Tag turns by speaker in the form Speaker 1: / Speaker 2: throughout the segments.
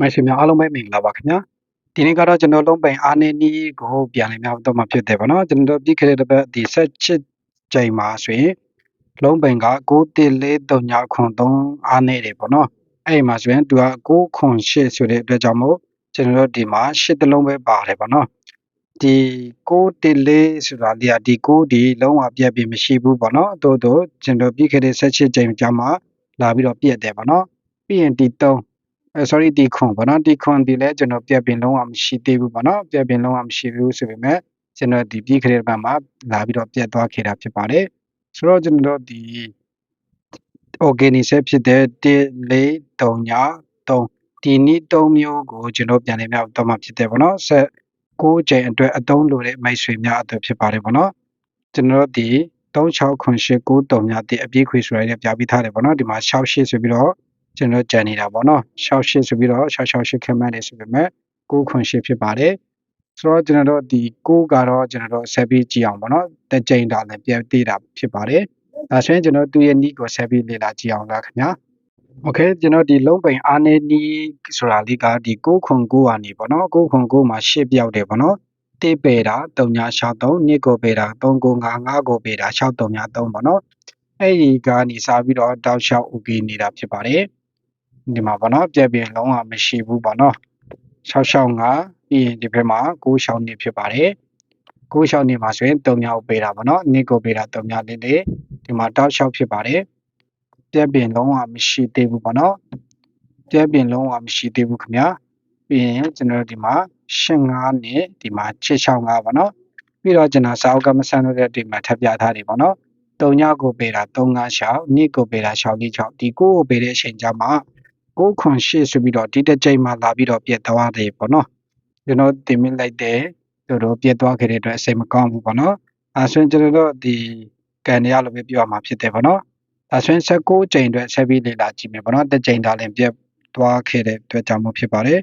Speaker 1: မိုက်ရှင်များအားလုံးပဲမင်္ဂလာပါခင်ဗျာဒီနေ့ကတော့ကျွန်တော်လုံးပိန်အားနေနီးကိုပြန်လည်များတော့မှဖြစ်တယ်ဗောနော်ကျွန်တော်ပြီးခဲ့တဲ့တစ်ပတ်ဒီဆက်ချစ်ချိန်မှာဆိုရင်လုံးပိန်က61439ခွန်3အားနေတယ်ဗောနော်အဲ့ဒီမှာဆိုရင်သူက6ခွန်8ဆိုတဲ့အတွက်ကြောင့်မို့ကျွန်တော်တို့ဒီမှာ8တလုံးပဲပါတယ်ဗောနော်ဒီ614ဆိုတာဒီဟာဒီ6ဒီလုံးဝပြတ်ပြီးမရှိဘူးဗောနော်တိုးတိုးကျွန်တော်ပြီးခဲ့တဲ့ဆက်ချစ်ချိန်ကြောင့်မှလာပြီးတော့ပြတ်တယ်ဗောနော်ပြီးရင်ဒီ3 အဲ sorry ဒီခွန်ပေါ့နော်ဒီခွန်ဒီလဲကျွန်တော်ပြက်ပင်လုံးဝမရှိသေးဘူးပေါ့နော်ပြက်ပင်လုံးဝမရှိဘူးဆိုပေမဲ့ကျွန်တော်ဒီပြီးခရက်ဘက်မှာလာပြီးတော့ပြက်သွားခဲ့တာဖြစ်ပါတယ်ဆိုတော့ကျွန်တော်ဒီ organic ဆက်ဖြစ်တဲ့1 4 3ည3ဒီနည်း3မျိုးကိုကျွန်တော်ပြန်လည်မြောက်တော့မှဖြစ်တယ်ပေါ့နော်ဆက်6ချိန်အတွက်အသုံးလိုတဲ့မိတ်ဆွေများအတွက်ဖြစ်ပါတယ်ပေါ့နော်ကျွန်တော်ဒီ369893ညတိအပြည့်ခွေဆိုရတဲ့ပြပြီးထားတယ်ပေါ့နော်ဒီမှာ68ဆိုပြီးတော့ ကျွန်တော်ကြံနေတာပေါ့နော်68ဆိုပြီးတော့668ခက်မှန်းနေဆိုပေမဲ့6ခွန်8ဖြစ်ပါတယ်ဆိုတော့ကျွန်တော်တို့ဒီ6ကတော့ကျွန်တော်တို့ဆက်ပြီးကြည့်အောင်ပေါ့နော်တကြိမ်တာလည်းပြန်သေးတာဖြစ်ပါတယ်ဒါဆိုရင်ကျွန်တော်သူ့ရဲ့ need ကိုဆက်ပြီးလေ့လာကြည့်အောင်လားခင်ဗျာ okay ကျွန်တော်ဒီလုံးပိန်အားနေ need ဆိုတာလေးကဒီ6ခွန်6ကနေပေါ့နော်6ခွန်6မှာ8ပြောက်တယ်ပေါ့နော်တိပေတာ3963နှစ်ကိုပေတာ395 5ကိုပေတာ6333ပေါ့နော်အဲ့ဒီကနေစပြီးတော့တောက်လျှောက် OK နေတာဖြစ်ပါတယ် ဒီမှာပေါ့နော်ပြက်ပြင်လုံးဝမရှိဘူးပေါ့နော်665ပြီးရင်ဒီဘက်မှာ9ရှောင်းနေဖြစ်ပါတယ်9ရှောင်းနေမှာဆိုရင်3မြောက်ပေးတာပေါ့နော်နှစ်ကိုပေးတာ3မြောက်လေးလေးဒီမှာတောက်လျှောက်ဖြစ်ပါတယ်ပြက်ပြင်လုံးဝမရှိသေးဘူးပေါ့နော်ပြက်ပြင်လုံးဝမရှိသေးဘူးခင်ဗျာပြီးရင်ကျွန်တော်ဒီမှာ85နဲ့ဒီမှာ665ပေါ့နော်ပြီးတော့ကျွန်တော်စာအုပ်ကမဆန်းလို့တဲ့ဒီမှာထပ်ပြထားတယ်ပေါ့နော်3ညကိုပေးတာ356နှစ်ကိုပေးတာ646ဒီကိုကိုပေးတဲ့အချိန်ကြမှာ 6ခွန်8ဆိုပြီးတော့ဒီတစ်ချိန်မှလာပြီးတော့ပြတ်သွားတယ်ပေါ့နော်ကျွန်တော်တင်မိလိုက်တယ်တို့တို့ပြတ်သွားခဲ့တဲ့အတွက်အစိမ်မကောင်းဘူးပေါ့နော်အဲဆိုရင်ကျွန်တော်တို့ဒီကန်ရလို့ပဲပြောရမှာဖြစ်တယ်ပေါ့နော်အဲဆိုရင်16ချိန်အတွက်ဆက်ပြီးလေ့လာကြည့်မယ်ပေါ့နော်တစ်ချိန်ဒါလည်းပြတ်သွားခဲ့တဲ့အတွက်ကြောင့်မို့ဖြစ်ပါတယ်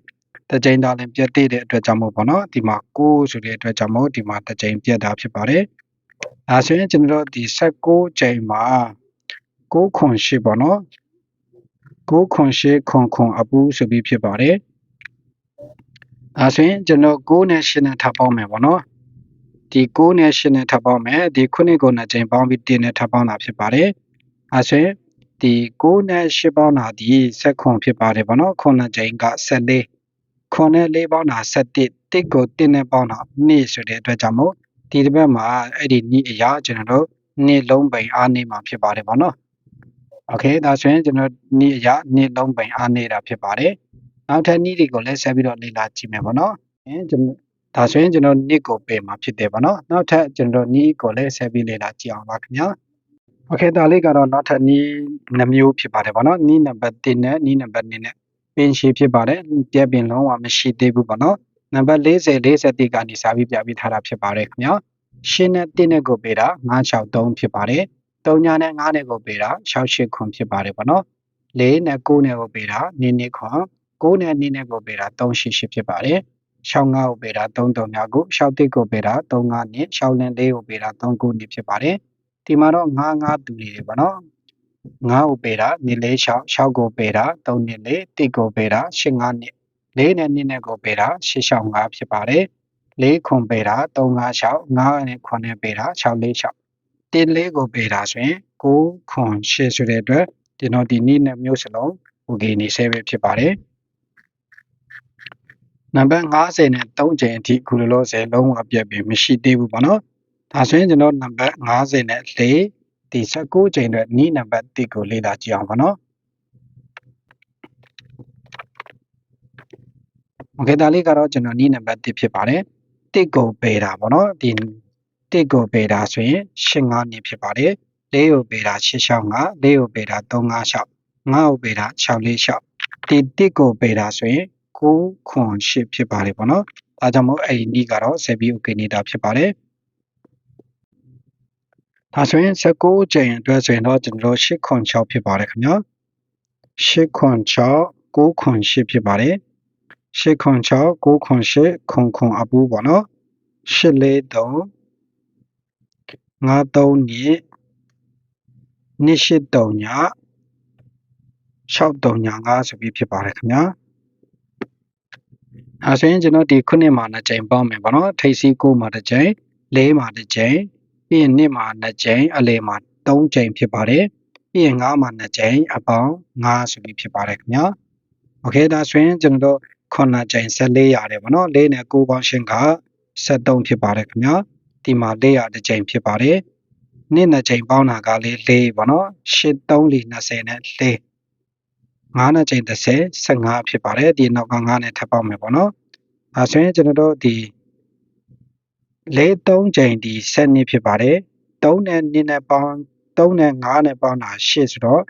Speaker 1: တစ်ချိန်ဒါလည်းပြတ်သေးတဲ့အတွက်ကြောင့်မို့ပေါ့နော်ဒီမှာ6ဆိုတဲ့အတွက်ကြောင့်မို့ဒီမှာတစ်ချိန်ပြတ်တာဖြစ်ပါတယ်အဲဆိုရင်ကျွန်တော်တို့ဒီ16ချိန်မှာ6ခွန်8ပေါ့နော် 9ခွန်8ခွန်ခွန်အပူဆိုပြီးဖြစ်ပါတယ်။အဲဆိုရင်ကျွန်တော်9နဲ့8နဲ့ထပ်ပေါင်းမယ်ပေါ့နော်။ဒီ9နဲ့8နဲ့ထပ်ပေါင်းမယ်ဒီ9ကိုနှစ်ကြိမ်ပေါင်းပြီး10နဲ့ထပ်ပေါင်းတာဖြစ်ပါတယ်။အဲဆိုရင်ဒီ9နဲ့8ပေါင်းတာဒီဆက်ခွန်ဖြစ်ပါတယ်ပေါ့နော်။ခွန်နှစ်ကြိမ်က14ခွန်နဲ့4ပေါင်းတာ17တစ်ကို1နဲ့ပေါင်းတာ2ဆိုတဲ့အတွက်ကြောင့်မို့ဒီတစ်ပတ်မှာအဲ့ဒီ2အရာကျွန်တော်တို့2လုံးပိန်အားနေမှာဖြစ်ပါတယ်ပေါ့နော်။ โอเคဒါဆိုရင်ကျွန်တော်နေ့အရနေ့လုံးပိန်အားနေတာဖြစ်ပါတယ်နောက်ထပ်နေ့တွေကိုလည်းဆက်ပြီးတော့လေ့လာကြည့်မယ်ပေါ့နော်ကျွန်တော်ဒါဆိုရင်ကျွန်တော်နေ့ကိုပယ်မှာဖြစ်တယ်ပေါ့နော်နောက်ထပ်ကျွန်တော်နေ့ကိုလည်းဆက်ပြီးလေ့လာကြည့်အောင်ပါခင်ဗျာโอเคဒါလေးကတော့နောက်ထပ်နေ့နှမျိုးဖြစ်ပါတယ်ပေါ့နော်နေ့နံပါတ်1နဲ့နေ့နံပါတ်2နဲ့ပင်ရှိဖြစ်ပါတယ်ပြက်ပင်လုံးဝမရှိသေးဘူးပေါ့နော်နံပါတ်40 41ကနေစာပြီးပြပြီးထားတာဖြစ်ပါတယ်ခင်ဗျာရှင်းနဲ့1နဲ့ကိုပေးတာ963ဖြစ်ပါတယ် 3ညာနဲ့5နဲ့ကိုပေးတာ68ခွန်ဖြစ်ပါတယ်ပေါ့နော်4နဲ့9နဲ့ကိုပေးတာ2နှစ်ခွန်9နဲ့2နဲ့ကိုပေးတာ388ဖြစ်ပါတယ်65ကိုပေးတာ33များကို61ကိုပေးတာ35နှစ်6လ4ကိုပေးတာ39နှစ်ဖြစ်ပါတယ်ဒီမှာတော့9 5တူနေတယ်ပေါ့နော်9ကိုပေးတာ2 4 6 6ကိုပေးတာ3နှစ်4 1ကိုပေးတာ85နှစ်4နဲ့2နဲ့ကိုပေးတာ665ဖြစ်ပါတယ်4ခွန်ပေးတာ356 9နဲ့ခွန်နဲ့ပေးတာ646 တင်းလေးကိုပေးတာဆိုရင်9ခွန်8ဆိုတဲ့အတွက်ကျွန်တော်ဒီနေ့နဲ့မျိုးစလုံး OK နေဆဲပဲဖြစ်ပါတယ်နံပါတ်50နဲ့3ချိန်အထိခုလိုလို့ဆယ်လုံးဝပြတ်ပြီးမရှိသေးဘူးပေါ့နော်ဒါဆိုရင်ကျွန်တော်နံပါတ်50နဲ့4ဒီ19ချိန်အတွက်နီးနံပါတ်1ကိုလေ့လာကြည့်အောင်ပေါ့နော် OK ဒါလေးကတော့ကျွန်တော်နီးနံပါတ်1ဖြစ်ပါတယ်1ကိုပယ်တာပေါ့နော်ဒီ 1ကိုပေတာဆိုရင်85နှစ်ဖြစ်ပါတယ်4ကိုပေတာ665 4ကိုပေတာ356 5ကိုပေတာ646ဒီ1ကိုပေတာဆိုရင်9ခွန်8ဖြစ်ပါတယ်ပေါ့နော်ဒါကြောင့်မို့အဲ့ဒီနေ့ကတော့ဆက်ပြီး okay နေတာဖြစ်ပါတယ်ဒါဆိုရင်19ချိန်အတွက်ဆိုရင်တော့ကျွန်တော်8ခွန်6ဖြစ်ပါတယ်ခင်ဗျာ8ခွန်6 9ခွန်8ဖြစ်ပါတယ်8ခွန်6 9ခွန်8ခွန်ခွန်အပူပေါ့နော်8လေး3 53နှစ်283ည639ဆိုပြီးဖြစ်ပါတယ်ခင်ဗျာ အဲဆိုရင်ကျွန်တော်ဒီခုနှစ်မှာနှစ်ကြိမ်ပေါင်းမယ်ပေါ့နော်ထိပ်စီး9မှာတစ်ကြိမ်4မှာတစ်ကြိမ်ပြီးရင်နှစ်မှာနှစ်ကြိမ်အလယ်မှာ3ကြိမ်ဖြစ်ပါတယ်ပြီးရင်9မှာနှစ်ကြိမ်အပေါင်း9ဆိုပြီးဖြစ်ပါတယ်ခင်ဗျာโอเคဒါဆိုရင်ကျွန်တော်တို့9ကြိမ်14ရတယ်ပေါ့နော်4နဲ့9ပေါင်းရှင်းက73ဖြစ်ပါတယ်ခင်ဗျာ ဒီမှာ400တစ်ကြိမ်ဖြစ်ပါတယ်နှစ်နှစ်ကြိမ်ပေါင်းတာကလေး4ပေါ့နော်8 3 4 20နဲ့4 9နဲ့ချိန်30 15ဖြစ်ပါတယ်ဒီနောက်က9နဲ့ထပ်ပေါက်မယ်ပေါ့နော်အဲဆိုရင်ကျွန်တော်တို့ဒီ၄3ချိန်ဒီ7နှစ်ဖြစ်ပါတယ်3နဲ့2နဲ့ပေါင်း3နဲ့5နဲ့ပေါင်းတာ8ဆိုတော့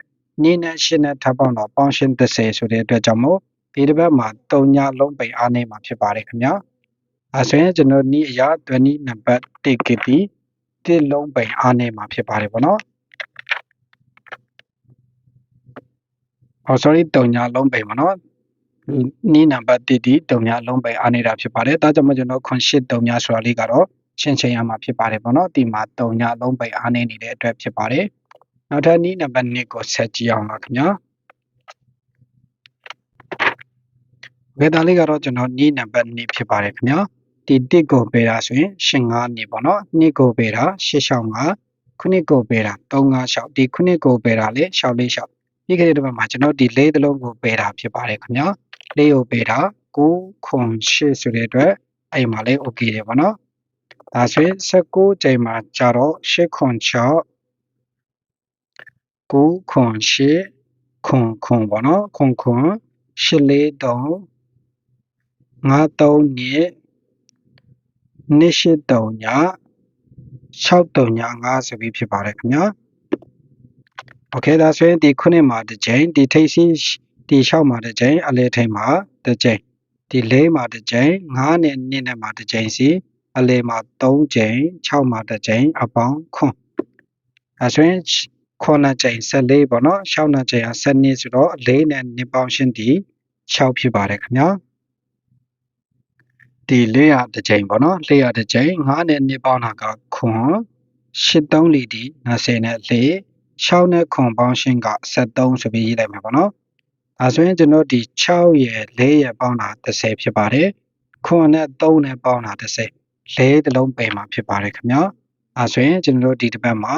Speaker 1: 2နဲ့8နဲ့ထပ်ပေါင်းတော့ပေါင်းရှင်း30ဆိုတဲ့အတွက်ကြောင့်မို့ဒီတစ်ပတ်မှာ3ညလုံးပိန်အားနေမှာဖြစ်ပါတယ်ခင်ဗျာ အဲဆိုရင်ကျွန်တော်နီးအရာ20နံပါတ်1ကတိတစ်လုံးပိန်အားနေမှာဖြစ်ပါတယ်ပေါ့နော်အော် sorry တုံညာလုံးပိန်ပါနော်နီးနံပါတ်1ဒီတုံညာလုံးပိန်အားနေတာဖြစ်ပါတယ်ဒါကြောင့်မို့ကျွန်တော်ခွန်ရှစ်တုံညာဆိုတာလေးကတော့ရှင်းချင်းရမှာဖြစ်ပါတယ်ပေါ့နော်ဒီမှာတုံညာလုံးပိန်အားနေနေတဲ့အတွက်ဖြစ်ပါတယ်နောက်ထပ်နီးနံပါတ်2ကိုဆက်ကြည့်အောင်ပါခင်ဗျာဝေဒါလေးကတော့ကျွန်တော်နီးနံပါတ်2ဖြစ်ပါတယ်ခင်ဗျာ ဒီတစ်ကိုပေးတာဆိုရင်ရှင်9နေပေါ့နော်နှစ်ကိုပေးတာ8ရှောင်း9ခုနှစ်ကိုပေးတာ3 5ရှောင်းဒီခုနှစ်ကိုပေးတာလေရှောင်းလေးရှောင်းပြီးခဲ့တဲ့တစ်ပတ်မှာကျွန်တော်ဒီလေးသလုံးကိုပယ်တာဖြစ်ပါတယ်ခင်ဗျာလေးကိုပယ်တာ9ခွန်8ဆိုတဲ့အတွက်အဲ့မှာလေး okay တယ်ပေါ့နော်ဒါဆိုရင်16ချိန်မှာကြာတော့8ခွန်6 9ခွန်8ခွန်ခွန်ပေါ့နော်ခွန်ခွန်8လေး3 5 3နှ စ်နှစ်8 3ည6 3ည5ဆိုပြီးဖြစ်ပါတယ်ခင်ဗျာโอเคဒါဆိုရင်ဒီခုနှစ်မှာတစ်ကြိမ်ဒီထိပ်စီးဒီ6မှာတစ်ကြိမ်အလဲထိပ်မှာတစ်ကြိမ်ဒီ4မှာတစ်ကြိမ်5နဲ့2နဲ့မှာတစ်ကြိမ်စီအလဲမှာ3ကြိမ်6မှာတစ်ကြိမ်အပေါင်းခွန်းဒါဆိုရင်9ကြိမ်14ပေါ့နော်6နှစ်ကြိမ်12ဆိုတော့4နဲ့2ပေါင်းရှင်းဒီ6ဖြစ်ပါတယ်ခင်ဗျာ ဒီ400တစ်ကြိမ်ပေါ့နော်400တစ်ကြိမ်9နဲ့2ပေါင်းတာကခွန်း8 3လီဒီ20နဲ့4 6နဲ့ခွန်ပေါင်းရှင်းက73ဆိုပြီးရေးလိုက်မှာပေါ့နော်။ဒါဆိုရင်ကျွန်တော်ဒီ6ရယ်4ရယ်ပေါင်းတာ30ဖြစ်ပါတယ်။ခွန်နဲ့3နဲ့ပေါင်းတာ30၄တလုံးပယ်မှာဖြစ်ပါတယ်ခင်ဗျာ။အဲဆိုရင်ကျွန်တော်ဒီတစ်ပတ်မှာ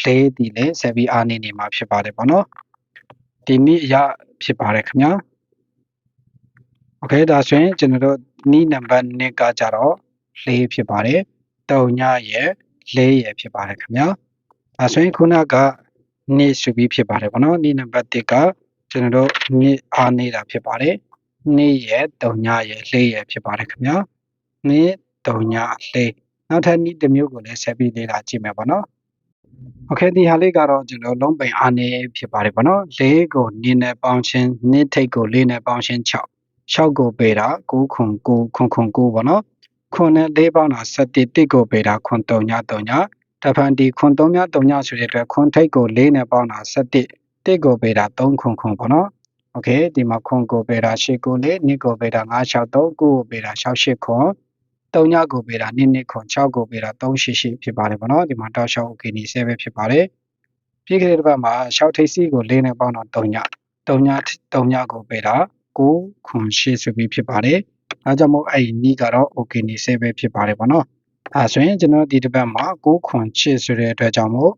Speaker 1: ၄ဒီလဲဆက်ပြီးအားနေနေမှာဖြစ်ပါတယ်ပေါ့နော်။ဒီနေ့အရဖြစ်ပါတယ်ခင်ဗျာ။ Okay ဒါဆိုရင်ကျွန်တော်တို့နီးနံပါတ်2ကကြတော့၄ဖြစ်ပါတယ်။3ညရယ်4ရယ်ဖြစ်ပါတယ်ခင်ဗျာ။အဲဆိုရင်ခုနကနေ့ဆိုပြီးဖြစ်ပါတယ်ပေါ့နော်နေ့နံပါတ်1ကကျွန်တော်တို့နေ့အားနေတာဖြစ်ပါတယ်နေ့ရဲ့3ညရဲ့4ရဲ့ဖြစ်ပါတယ်ခင်ဗျာနေ့3ည4နောက်ထပ်နေ့တစ်မျိုးကိုလည်းဆက်ပြီးလေ့လာကြည့်မယ်ပေါ့နော်โอเคဒီဟာလေးကတော့ကျွန်တော်လုံးပိန်အားနေဖြစ်ပါတယ်ပေါ့နော်၄ကိုနင်းနဲ့ပေါင်းချင်းနှစ်ထိတ်ကို၄နဲ့ပေါင်းချင်း6 6ကိုပေတာ9ခွန်9ခွန်ခွန်9ပေါ့နော်ခွန်နဲ့၄ပေါင်းတာ7တစ်ကိုပေတာခွန်3ည3ညတဖန်ဒီခွန်3ည3ညဆိုတဲ့အတွက်ခွန်ထိတ်ကို4နဲ့ပေါင်းတာ7တစ်ကိုပေတာ3ခွန်ခွန်ပေါ့နော်โอเคဒီမှာခွန်ကိုပေတာ8ကို4နှစ်ကိုပေတာ9 6 3 9ကိုပေတာ6 8ခွန်3ညကိုပေတာ2နှစ်ခွန်6ကိုပေတာ3 8 8ဖြစ်ပါတယ်ပေါ့နော်ဒီမှာတောက်လျှောက်โอเคနေ7ပဲဖြစ်ပါတယ်ပြီးခဲ့တဲ့ဘက်မှာ6ထိတ်စီကို4နဲ့ပေါင်းတော့3ည3ည3ညကိုပေတာ 9ခွန်8ဆိုပြီးဖြစ်ပါတယ်အဲကြောင့်မို့အဲ့ဒီနီးကတော့โอเคနေ7ပဲဖြစ်ပါတယ်ပေါ့နော်အဲဆိုရင်ကျွန်တော်ဒီတစ်ပတ်မှာ6ခွန်8ဆိုတဲ့အတွက်ကြောင့်မို့9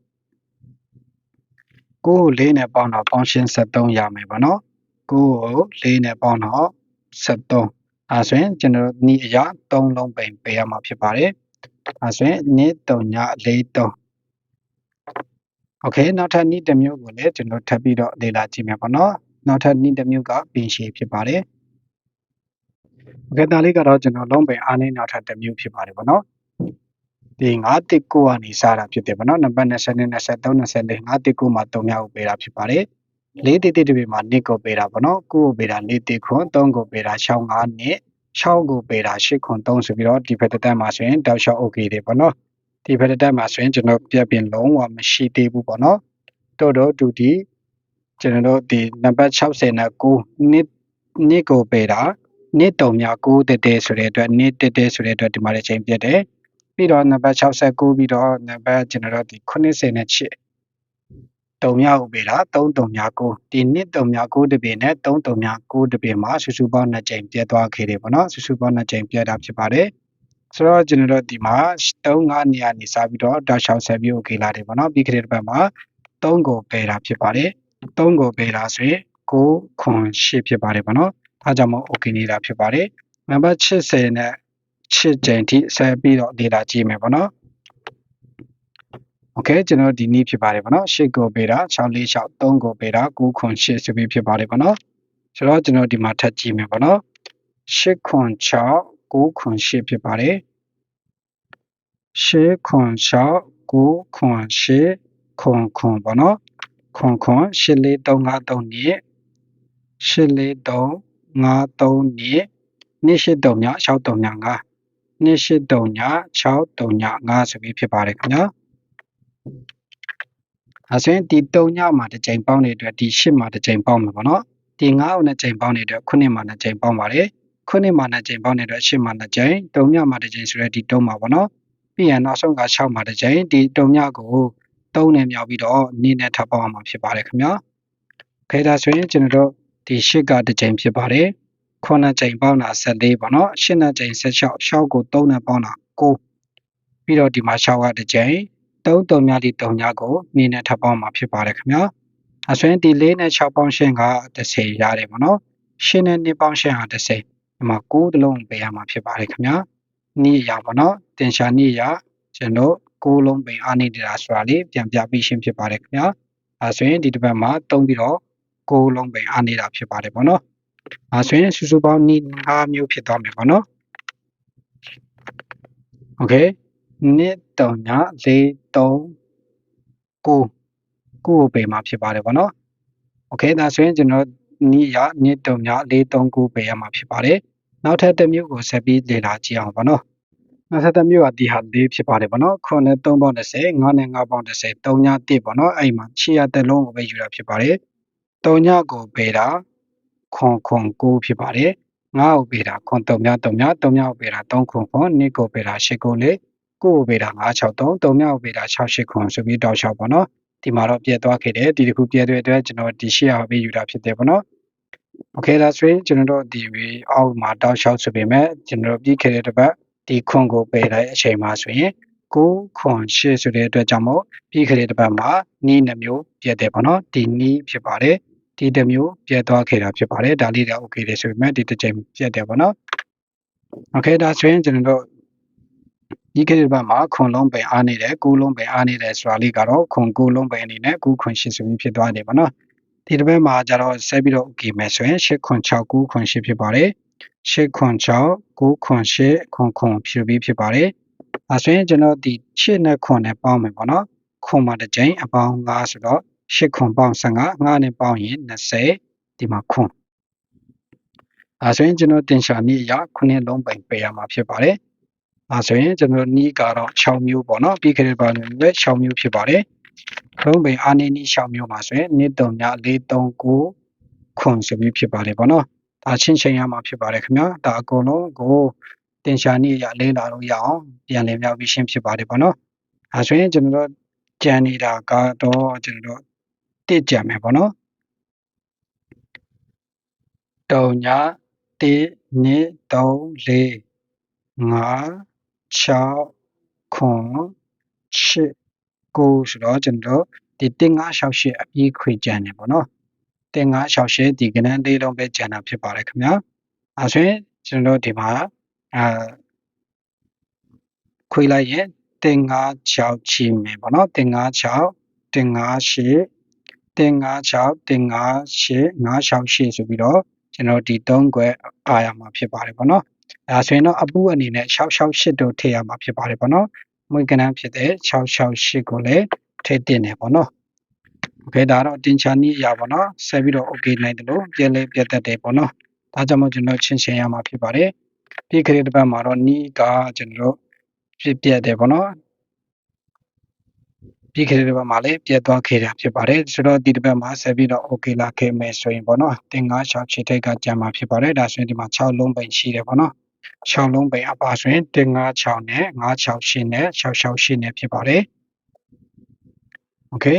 Speaker 1: ကို4နဲ့ပေါင်းတော့ပေါင်းရှင်း73ရမယ်ပေါ့နော်9ကို4နဲ့ပေါင်းတော့73အဲဆိုရင်ကျွန်တော်နီးအရာ3လုံးပိန်ပေးရမှာဖြစ်ပါတယ်အဲဆိုရင်2 3ည4 3โอเคနောက်ထပ်နီးတစ်မျိုးကိုလည်းကျွန်တော်ထပ်ပြီးတော့လေ့လာကြည့်မယ်ပေါ့နော် နောက်ထပ်နည်းတစ်မျိုးကပင်ရှည်ဖြစ်ပါတယ်။ပကတာလေးကတော့ကျွန်တော်လုံးပင်အားနည်းနောက်ထပ်တစ်မျိုးဖြစ်ပါတယ်ဗောနော်။ဒီ9တစ်ကိုကနေစတာဖြစ်တယ်ဗောနော်။နံပါတ်20 23 24 9တစ်ကိုမှာ3မြောက်ပေးတာဖြစ်ပါတယ်။လေးတစ်တစ်တွေမှာ1ကိုပေးတာဗောနော်။9ကိုပေးတာ4တစ်ခွန်း3ကိုပေးတာ6 9နဲ့6ကိုပေးတာ8ခွန်း3ဆိုပြီးတော့ဒီဘက်တက်မှာဆိုရင်တောက်လျှောက် okay တယ်ဗောနော်။ဒီဘက်တက်မှာဆိုရင်ကျွန်တော်ပြက်ပြင်လုံးဝမရှိသေးဘူးဗောနော်။တော်တော်တူဒီ ကျွန်တော်တို့ဒီနံပါတ်60နဲ့9နှစ်နှစ်ကိုပေးတာနှစ်တုံများ9တက်တဲ့ဆိုတဲ့အတွက်နှစ်တက်တဲ့ဆိုတဲ့အတွက်ဒီမှာလည်းချိန်ပြတ်တယ်ပြီးတော့နံပါတ်69ပြီးတော့နံပါတ်ကျွန်တော်တို့ဒီ80နဲ့8 3မြောက်ဥပေတာ3339ဒီနှစ်39တပင်နဲ့3339တပင်မှာစုစုပေါင်း2ကြိမ်ပြတ်သွားခဲ့တယ်ပေါ့နော်စုစုပေါင်း2ကြိမ်ပြတ်တာဖြစ်ပါတယ်ဆိုတော့ကျွန်တော်တို့ဒီမှာ35နေရာနေစပြီးတော့တောက်လျှောက်ဆက်ပြီး okay လာတယ်ပေါ့နော်ပြီးခဲ့တဲ့တစ်ပတ်မှာ3ကိုပယ်တာဖြစ်ပါတယ် 3ကိုပေးတာဆိုရင်9ခွန်8ဖြစ်ပါတယ်ပေါ့နော်။ဒါကြောင့်မို့ okay နေတာဖြစ်ပါတယ်။နံပါတ်80နဲ့8ကြိမ်ထိဆက်ပြီးတော့ data ကြည့်မယ်ပေါ့နော်။ okay ကျွန်တော်ဒီနေ့ဖြစ်ပါတယ်ပေါ့နော်။8ကိုပေးတာ646 3ကိုပေးတာ9ခွန်8ဆိုပြီးဖြစ်ပါတယ်ပေါ့နော်။ဆိုတော့ကျွန်တော်ဒီမှာထပ်ကြည့်မယ်ပေါ့နော်။8ခွန်6 9ခွန်8ဖြစ်ပါတယ်8ခွန်6 9ခွန်8ခွန်ခွန်ပေါ့နော် ခွန်ခွန်8လေး3 5 3ည8လေး3 5 3ညနေ့8 3ည6 3ည5နေ့8 3ည6 3ည5ဆိုပြီးဖြစ်ပါတယ်ခင်ဗျာအဲဆိုရင်ဒီ3ညမှာတစ်ကြိမ်ပေါင်းတဲ့အတွက်ဒီ8မှာတစ်ကြိမ်ပေါင်းမှာပေါ့နော်ဒီ9အောင်နဲ့ကြိမ်ပေါင်းတဲ့အတွက်9မှာ2ကြိမ်ပေါင်းပါတယ်9မှာ2ကြိမ်ပေါင်းတဲ့အတွက်8မှာ2ကြိမ်3ညမှာ2ကြိမ်ဆိုတော့ဒီ3မှာပေါ့နော်ပြီးရင်နောက်ဆုံးက6မှာ2ကြိမ်ဒီ3ညကို 3နဲ့မြောက်ပြီးတော့နေ့နဲ့ထပ်ပေါင်းအောင်မှာဖြစ်ပါတယ်ခင်ဗျာခဲဒါဆိုရင်ကျွန်တော်တို့ဒီ8ကတစ်ကြိမ်ဖြစ်ပါတယ်9ကြိမ်ပေါင်းတာ14ပေါ့နော်8နဲ့ကြိမ်16 6ကို3နဲ့ပေါင်းတာ9ပြီးတော့ဒီမှာ6ကတစ်ကြိမ်3 3များဒီ3ညကိုနေနဲ့ထပ်ပေါင်းမှာဖြစ်ပါတယ်ခင်ဗျာအဲဆိုရင်ဒီ4နဲ့6ပေါင်းရှင်းက30ရတယ်ပေါ့နော်ရှင်းနဲ့2ပေါင်းရှင်းဟာ30ဒီမှာ9တလုံးပေးရမှာဖြစ်ပါတယ်ခင်ဗျာနေ့ရပါတော့တင်ရှာနေ့ရကျွန်တော် ကိုးလုံးပင်အားနေနေတာဆိုတာလေးပြန်ပြပေးရှင်းဖြစ်ပါတယ်ခင်ဗျာ။အဲဆိုရင်ဒီတစ်ပတ်မှာတုံးပြီးတော့ကိုးလုံးပင်အားနေတာဖြစ်ပါတယ်ပေါ့နော်။အဲဆိုရင်စုစုပေါင်း5မျိုးဖြစ်သွားမယ်ပေါ့နော်။ Okay နှစ်တုံညာလေးတုံးကိုကိုးပင်မှာဖြစ်ပါတယ်ပေါ့နော်။ Okay ဒါဆိုရင်ကျွန်တော်နီးရနှစ်တုံညာလေးတုံးကိုးပင်ရမှာဖြစ်ပါတယ်။နောက်ထပ်တစ်မျိုးကိုဆက်ပြီးလေ့လာကြည့်အောင်ပေါ့နော် 23မြို့ဟာဒီဟာ၄ဖြစ်ပါတယ်ပေါ့နော်ခုနဲ့3ပေါင်း30 9နဲ့9ပေါင်း30 3ည1ပေါ့နော်အဲ့မှာခြေရတက်လုံးကိုပဲယူတာဖြစ်ပါတယ်3ညကိုပေတာခွန်ခွန်9ဖြစ်ပါတယ်9ကိုပေတာခွန်3ည3ည3ညကိုပေတာ3ခွန်ခွန်2ကိုပေတာ6ကိုလေ9ကိုပေတာ963 3ညကိုပေတာ68ခွန်ဆိုပြီးတောက်လျှောက်ပေါ့နော်ဒီမှာတော့ပြည့်သွားခဲ့တယ်ဒီတစ်ခုပြည့်တဲ့အတွက်ကျွန်တော်ဒီရှေ့ဟာပဲယူတာဖြစ်တယ်ပေါ့နော် Okay that's right ကျွန်တော်တို့ဒီအောက်မှာတောက်လျှောက်ဆိုပေမဲ့ကျွန်တော်ပြီးခဲ့တဲ့တစ်ပတ် ဒီခွန်ကိုပယ်လိုက်အချိန်မှာဆိုရင်ကိုခွန်ရှေ့ဆိုတဲ့အတွက်ကြောင့်မို့ပြီးခဲ့တဲ့တစ်ပတ်မှာနီးနှမျိုးပြည့်တယ်ပေါ့နော်ဒီနီးဖြစ်ပါတယ်ဒီတစ်မျိုးပြည့်သွားခဲ့တာဖြစ်ပါတယ်ဒါလေးတော့ okay တယ်ဆိုပေမဲ့ဒီတစ်ချိန်ပြည့်တယ်ပေါ့နော် okay ဒါဆိုရင်ကျွန်တော်တို့ဒီကိစ္စဘက်မှာခွန်လုံးပင်အားနေတယ်ကုလုံးပင်အားနေတယ်ဆိုတာလေးကတော့ခွန်ကုလုံးပင်အနေနဲ့ကုခွန်ရှစ်ဆိုပြီးဖြစ်သွားတယ်ပေါ့နော်ဒီတစ်ဘက်မှာကျတော့ဆက်ပြီးတော့ okay မယ်ဆိုရင်6ခွန်6ကုခွန်ရှစ်ဖြစ်ပါတယ် 8ခွန်6 9ခွန်8ခွန်ခွန်ဖြစ်ပြီးဖြစ်ပါတယ်အဲဆိုရင်ကျွန်တော်ဒီ8နဲ့ခွန်နဲ့ပေါင်းမယ်ပေါ့နော်ခွန်မှာတစ်ကြိမ်အပေါင်း5ဆိုတော့8ခွန်ပေါင်း15 5နဲ့ပေါင်းရင်20ဒီမှာခွန်အဲဆိုရင်ကျွန်တော်တင်ရှာနည်းအရ9လုံးပင်ပေးရမှာဖြစ်ပါတယ်အဲဆိုရင်ကျွန်တော်နီးကတော့6မျိုးပေါ့နော်ပြီးခဲ့တဲ့ဘာလို့လဲ6မျိုးဖြစ်ပါတယ်လုံးပင်အာနေနီး6မျိုးမှာဆိုရင်1 3ည4 3 9ခွန်ဆိုပြီးဖြစ်ပါတယ်ပေါ့နော် ဒါချင်းချင်းရမှာဖြစ်ပါတယ်ခင်ဗျာဒါအကုန်လုံးကိုတင်ရှာနည်းရလေးလာလို့ရအောင်ပြန်လည်မြောက်ပြီးရှင်းဖြစ်ပါတယ်ပေါ့နော်အဲဆိုရင်ကျွန်တော်တို့ကြံနေတာကတော့ကျွန်တော်တို့တစ်ကြံမယ်ပေါ့နော်တုံညာ1 2 3 4 5 6ခွန်8 9ဆိုတော့ကျွန်တော်ဒီ1568အပြီးခွေကြံနေပေါ့နော် 1568ဒီကနန်းလေးလုံးပဲကြံတာဖြစ်ပါတယ်ခင်ဗျာအဲဆိုရင်ကျွန်တော်ဒီမှာအာခွေလိုက်ရင်156ချီမယ်ပေါ့နော်156 1568 156 1568 568ဆိုပြီးတော့ကျွန်တော်ဒီ3ခွဲအားရမှာဖြစ်ပါတယ်ပေါ့နော်ဒါဆိုရင်တော့အပူအနေနဲ့668တို့ထည့်ရမှာဖြစ်ပါတယ်ပေါ့နော်မွေးကနန်းဖြစ်တဲ့668ကိုလည်းထည့်တင်တယ်ပေါ့နော် okay ဒါတော့တင်ချာနည်းအရာပေါ့နော်ဆက်ပြီးတော့ okay နိုင်တယ်လို့ပြန်လဲပြတ်သက်တယ်ပေါ့နော်ဒါကြောင့်မို့ကျွန်တော်ချင်းချင်းရမှာဖြစ်ပါတယ်ဒီ create တစ်ပတ်မှာတော့နည်းကကျွန်တော်ပြည့်ပြတ်တယ်ပေါ့နော်ပြီးခဲ့တဲ့ဘက်မှာလည်းပြတ်သွားခဲ့တာဖြစ်ပါတယ်ဆိုတော့ဒီတစ်ပတ်မှာဆက်ပြီးတော့ okay လာခဲ့မယ်ဆိုရင်ပေါ့နော်တင်ငါရှောက်ချစ်တဲ့ကကြံမှာဖြစ်ပါတယ်ဒါဆိုရင်ဒီမှာ6လုံးပိန်ရှိတယ်ပေါ့နော်6လုံးပိန်အပါဆိုရင်တင်ငါ6နဲ့968နဲ့668နဲ့ဖြစ်ပါတယ် okay